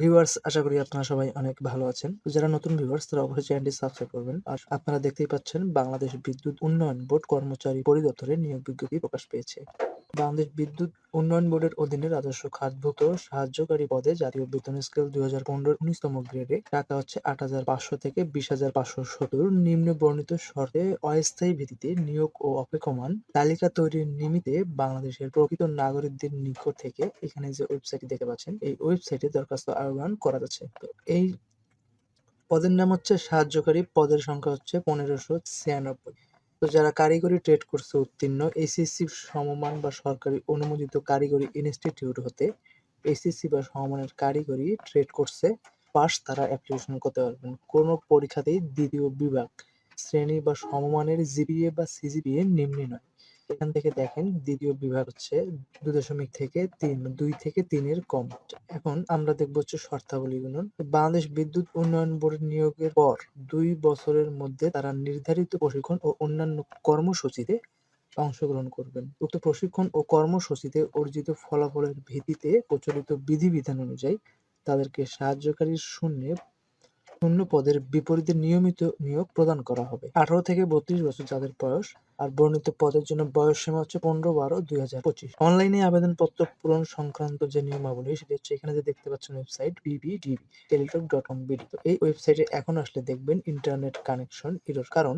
Viewers আশা করি আপনারা সবাই অনেক ভালো আছেন। যারা নতুন ভিউয়ার্স তারা অবশ্যই চ্যানেলটি সাবস্ক্রাইব করবেন। আর আপনারা দেখতেই পাচ্ছেন বাংলাদেশ বিদ্যুৎ উন্নয়ন বোর্ড কর্মচারী পরিদপ্তরে নিয়োগ বিজ্ঞপ্তি প্রকাশ পেয়েছে। বাংলাদেশ বিদ্যুৎ উন্নয়ন বোর্ডের অধীনে রাজস্ব খাতভুক্ত সাহায্যকারী পদে জাতীয় বেতন স্কেল দুই হাজার পনেরো উনিশতম গ্রেডে টাকা হচ্ছে আট হাজার পাঁচশো থেকে বিশ হাজার পাঁচশো সত্তর নিম্ন বর্ণিত শর্তে অস্থায়ী ভিত্তিতে নিয়োগ ও অপেক্ষমান তালিকা তৈরির নিমিত্তে বাংলাদেশের প্রকৃত নাগরিকদের নিকট থেকে এখানে যে ওয়েবসাইটটি দেখতে পাচ্ছেন, এই ওয়েবসাইটে দরখাস্ত আহ্বান করা যাচ্ছে। তো এই পদের নাম হচ্ছে সাহায্যকারী পদের সংখ্যা হচ্ছে পনেরোশো ছিয়ানব্বই। তো যারা কারিগরি ট্রেড করছে উত্তীর্ণ এসএসসি সমমান বা সরকারি অনুমোদিত কারিগরি ইনস্টিটিউট হতে এসএসসি বা সমমানের কারিগরি ট্রেড কোর্সে পাস তারা অ্যাপ্লিকেশন করতে পারবেন। কোনো পরীক্ষাতেই দ্বিতীয় বিভাগ, শ্রেণি বা সমমানের জিপিএ বা সিজিপিএ নিম্নে নয়। এখান থেকে দেখেন দ্বিতীয় বিভাগ হচ্ছে দুই দশমিক থেকে তিন, দুই থেকে তিনের কম। এখন আমরা দেখব হচ্ছে শর্তাবলীগুলো বাংলাদেশ বিদ্যুৎ উন্নয়ন বোর্ড নিয়োগের পর দুই বছরের মধ্যে তারা নির্ধারিত প্রশিক্ষণ ও অন্যান্য কর্মসূচিতে অংশগ্রহণ করবেন। উক্ত প্রশিক্ষণ ও কর্মসূচিতে অর্জিত ফলাফলের ভিত্তিতে প্রচলিত বিধিবিধান অনুযায়ী তাদেরকে সাহায্যকারী শূন্যে শূন্য পদের বিপরীতে নিয়মিত নিয়োগ প্রদান করা হবে। আঠারো থেকে বত্রিশ বছর যাদের বয়স আর বর্ণিত পদের জন্য বয়স সীমা হচ্ছে পনেরো, বারো, দুই হাজার পঁচিশ। অনলাইনে আবেদনপত্র পূরণ সংক্রান্ত যে নিয়মাবলী, সেটি হচ্ছে এখানে যে দেখতে পাচ্ছেন website B B D B Teletalk dot com B D এই ওয়েবসাইটে এখন আসলে দেখবেন ইন্টারনেট কানেকশন এরর কারণ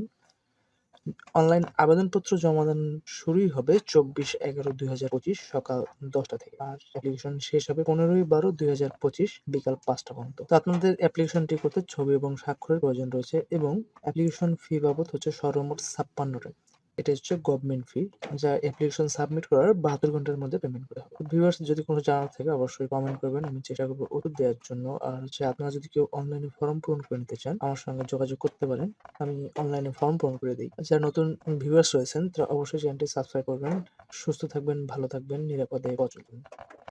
অনলাইন আবেদনপত্র জমা দান শুরুই হবে চব্বিশ এগারো দুই হাজার পঁচিশ সকাল দশটা থেকে। আর অ্যাপ্লিকেশন শেষ হবে পনেরোই বারো দুই হাজার পঁচিশ বিকাল পাঁচটা পর্যন্ত। তো আপনাদের অ্যাপ্লিকেশনটি করতে ছবি এবং স্বাক্ষরের প্রয়োজন রয়েছে এবং অ্যাপ্লিকেশন ফি বাবদ হচ্ছে সর্বমোট ছাপ্পান্ন টাকা। এটা হচ্ছে গভর্নমেন্ট ফি যা অ্যাপ্লিকেশন সাবমিট করার বাহাত্তর ঘণ্টার মধ্যে পেমেন্ট করা হবে। ভিউয়ার্স যদি কোনো জানার থাকে, অবশ্যই কমেন্ট করবেন। আমি চেষ্টা করব ওষুধ দেওয়ার জন্য। আর হচ্ছে, আপনারা যদি কেউ অনলাইনে ফর্ম পূরণ করে নিতে চান, আমার সঙ্গে যোগাযোগ করতে পারেন। আমি অনলাইনে ফর্ম পূরণ করে দিই। যারা নতুন ভিউয়ার্স রয়েছেন, তারা অবশ্যই চ্যানেলটি সাবস্ক্রাইব করবেন। সুস্থ থাকবেন, ভালো থাকবেন, নিরাপদে পচলবেন